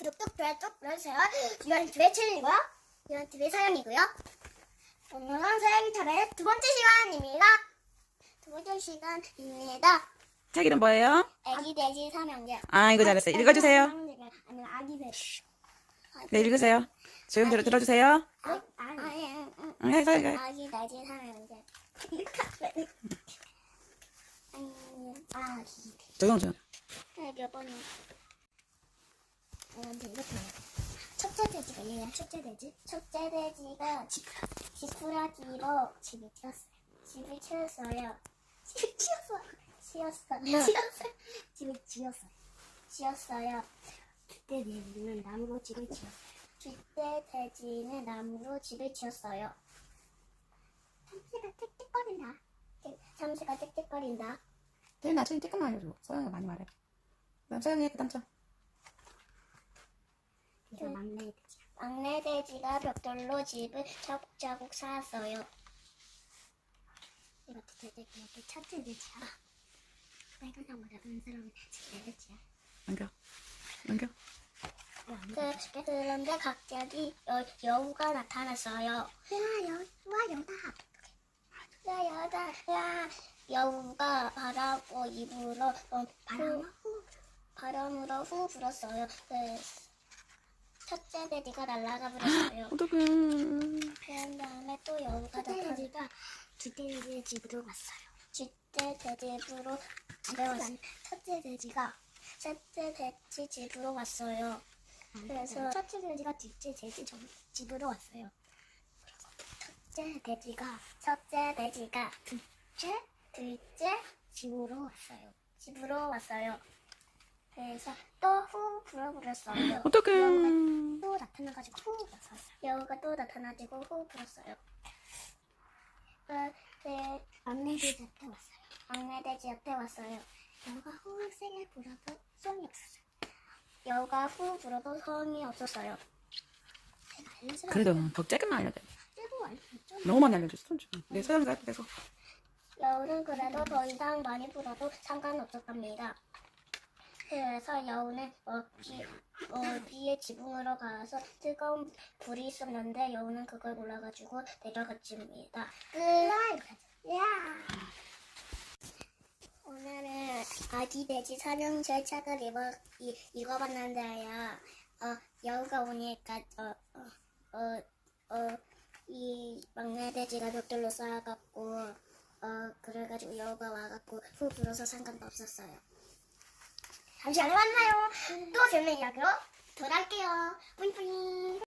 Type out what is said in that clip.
구독, 좋아요 쭉 눌러주세요. 이건 두의 챌린이고요. 이건 두의 사연이고요. 오늘은 사연 차례 두 번째 시간입니다. 두 번째 시간입니다. 책 이름 뭐예요? 애기 돼지 삼형제. 아, 이거 잘했어요. 읽어주세요. 아니면 아기 돼지. 네, 읽으세요. 조용 들어, 들어주세요. 아, 아니, 응, 응. 응, 해서, 해서. 아기 돼지 삼형제. 아니, 아기. 조용, 조용. 네, 몇 번이야? 어, 근데 이것도 첫째 돼지가 얘야, 첫째 돼지. 첫째 돼지가 지푸라기로 집을 튀었어요. 집을 치웠어요. 집을 치웠어요. 치웠어요. 치웠어요. 집을 지었어요. 지었어요. 그때 돼지는 나무로 집을 지었어요. 그때 돼지는 나무로 집을 지었어요. 참새가 틱틱거린다. 참새가 틱틱거린다. 제일 나중에 조금만 알려줘. 서영이가 많이 말해. 그다음 서영이 그 다음 점. 이거 막내 돼지. 막내 돼지가 벽돌로 집을 차곡차곡 쌓았어요. 이것도 되게 이렇게 첫째 돼지야. 빨간 나무라 은스러운 내 돼지야. 넘겨. 넘겨. 그, 그런데 갑자기 여, 여우가 나타났어요. 야, 여, 와, 여다. 야, 여다. 야, 여우가 바람고 입으로 어, 바람, 후, 바람으로 후 불었어요. 그, 첫째 돼지가 날아가 버렸어요. 어떡해. 그런 다음에 또 여우가 나타나니까 둘째 돼지 집으로 갔어요. 둘째 돼지 집으로 집에 왔어요. 첫째 돼지가 첫째 돼지 집으로 왔어요. 그래서 첫째 돼지가 둘째 돼지 정- 집으로 왔어요. 첫째 돼지가 첫째 돼지가 둘째 둘째 집으로 왔어요. 집으로 왔어요. 그래서 또후 불어버렸어요. 어떡해. 여우가 또 나타나가지고 후 불었어요. 여우가 또 나타나지고 후 불었어요. 그, 네, 막내 돼지 옆에 왔어요. 막내 돼지 옆에 왔어요. 여우가 후 세게 불어도 소용이 없었어요. 여우가 후 불어도 소용이 없었어요. 제가 알려주라. 그래도 더 조금만 알려줘. 고 알려줬죠. 너무 많이 알려줬어. 지금. 내 서영이가 계속. 여우는 그래도 더 이상 많이 불어도 상관없었답니다. 그래서 여우는 어, 비, 어, 비의 지붕으로 가서 뜨거운 불이 있었는데 여우는 그걸 몰라가지고 내려갔습니다. 끝! 야! 오늘은 아기 돼지 삼형제 책을 읽어, 이, 읽어봤는데요. 어, 여우가 오니까 어, 어, 어, 어, 이 막내 돼지가 벽돌로 쌓아갖고 어 그래가지고 여우가 와갖고 후 불어서 상관도 없었어요. 잠시 안에 만나요. 또 재밌는 이야기로 돌아올게요. 뿌잉뿌잉.